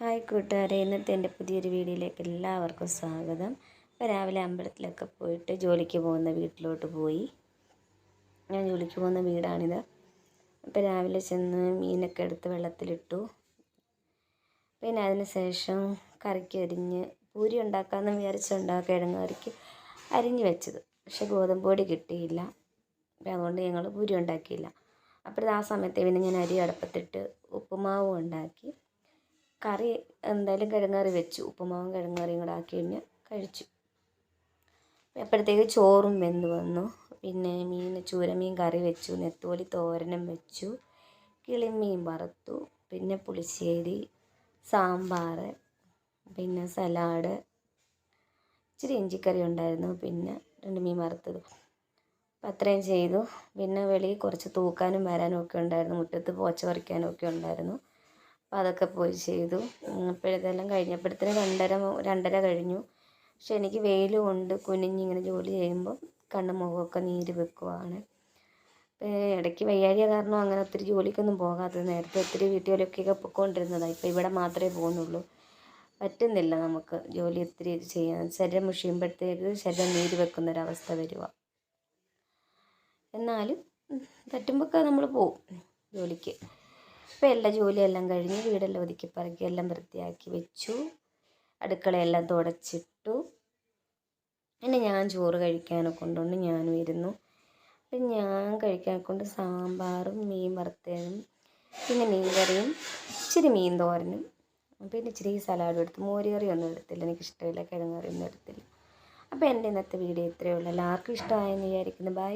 Hi കൂട്ടുകാരെ ഇന്നത്തെ എന്റെ പുതിയൊരു വീഡിയോയിലേക്ക് എല്ലാവർക്കും സ്വാഗതം. ഇപ്പോൾ രാവിലെ അമ്പലത്തിലൊക്കെ പോയിട്ട് ജോലിക്ക് പോകുന്ന വീട്ടിലോട്ട് പോയി. ഞാൻ ജോലിക്ക് പോകുന്ന വീടാണിത്. അപ്പോൾ രാവിലെ ചെന്ന് മീനൊക്കെ എടുത്ത് വെള്ളത്തിലിട്ടു. പിന്നെ അതിന് ശേഷം കറിക്ക് അരിഞ്ഞ് പൂരി ഉണ്ടാക്കാമെന്ന് വിചാരിച്ചുണ്ടാക്കുക കിഴങ്ങ് കറിക്ക് അരിഞ്ഞ് വെച്ചത്. പക്ഷേ ഗോതമ്പ് പൊടി കിട്ടിയില്ല. അപ്പോൾ അതുകൊണ്ട് ഞങ്ങൾ പൂരി ഉണ്ടാക്കിയില്ല. അപ്പോഴത് ആ സമയത്ത് പിന്നെ ഞാൻ അരി അടുപ്പത്തിട്ട് ഉപ്പുമാവും ഉണ്ടാക്കി. കറി എന്തായാലും കിഴങ്ങറി വെച്ചു. ഉപ്പുമാവും കിഴങ്ങറിയും കൂടെ ആക്കി കഴിഞ്ഞ് കഴിച്ചു. അപ്പോഴത്തേക്ക് ചോറും വെന്ത് വന്നു. പിന്നെ മീൻ ചൂരമീൻ കറി വെച്ചു. നെത്തോലി തോരനും വെച്ചു. കിളിമീൻ വറുത്തു. പിന്നെ പുളിശ്ശേരി സാമ്പാർ പിന്നെ സലാഡ്. ഇച്ചിരി ഇഞ്ചിക്കറി ഉണ്ടായിരുന്നു. പിന്നെ രണ്ട് മീൻ വറുത്തത്. അത്രയും ചെയ്തു. പിന്നെ വെളിയിൽ കുറച്ച് തൂക്കാനും വരാനും ഒക്കെ ഉണ്ടായിരുന്നു. മുറ്റത്ത് പോച്ച പറിക്കാനും ഒക്കെ ഉണ്ടായിരുന്നു. അപ്പം അതൊക്കെ പോയി ചെയ്തു. അപ്പോഴതെല്ലാം കഴിഞ്ഞപ്പോഴത്തേന് രണ്ടര രണ്ടര കഴിഞ്ഞു. പക്ഷെ എനിക്ക് വെയിൽ കൊണ്ട് കുനിഞ്ഞിങ്ങനെ ജോലി ചെയ്യുമ്പോൾ കണ്ണും മുഖമൊക്കെ നീര് വെക്കുവാണ്. ഇടയ്ക്ക് വയ്യാഴിക കാരണം അങ്ങനെ ഒത്തിരി ജോലിക്കൊന്നും പോകാത്തത്. നേരത്തെ ഒത്തിരി വീട്ടുകാരൊക്കെ പൊയ്ക്കൊണ്ടിരുന്നതാണ് ഇപ്പോൾ ഇവിടെ മാത്രമേ പോകുന്നുള്ളൂ. പറ്റുന്നില്ല നമുക്ക് ജോലി ഒത്തിരി ചെയ്യാൻ. ശരീരം മുഷിയുമ്പോഴത്തേക്ക് ശരീരം നീര് വെക്കുന്നൊരവസ്ഥ വരിക എന്നാലും പറ്റുമ്പോഴൊക്കെ നമ്മൾ പോവും ജോലിക്ക്. ഇപ്പം എല്ലാ ജോലിയെല്ലാം കഴിഞ്ഞ് വീടെല്ലാം ഒതുക്കി പറക്കി എല്ലാം വൃത്തിയാക്കി വെച്ചു. അടുക്കളയെല്ലാം തുടച്ചിട്ടു. പിന്നെ ഞാൻ ചോറ് കഴിക്കാനൊക്കെ കൊണ്ടുകൊണ്ട് ഞാനും ഇരുന്നു. അപ്പം ഞാൻ കഴിക്കാൻ കൊണ്ട് സാമ്പാറും മീൻ വറുത്തതും പിന്നെ മീൻ കറിയും ഇച്ചിരി മീൻ തോരനും പിന്നെ ഇച്ചിരി സലാഡും എടുത്ത്. മോരുകറി ഒന്നും എടുത്തില്ല. എനിക്കിഷ്ടമില്ല കിഴങ്ങ് കറി ഒന്നും എടുത്തില്ല. അപ്പോൾ എന്റെ ഇന്നത്തെ വീഡിയോ ഇത്രയേ ഉള്ളൂ. എല്ലാവർക്കും ഇഷ്ടമായെന്ന് വിചാരിക്കുന്നു. ബൈ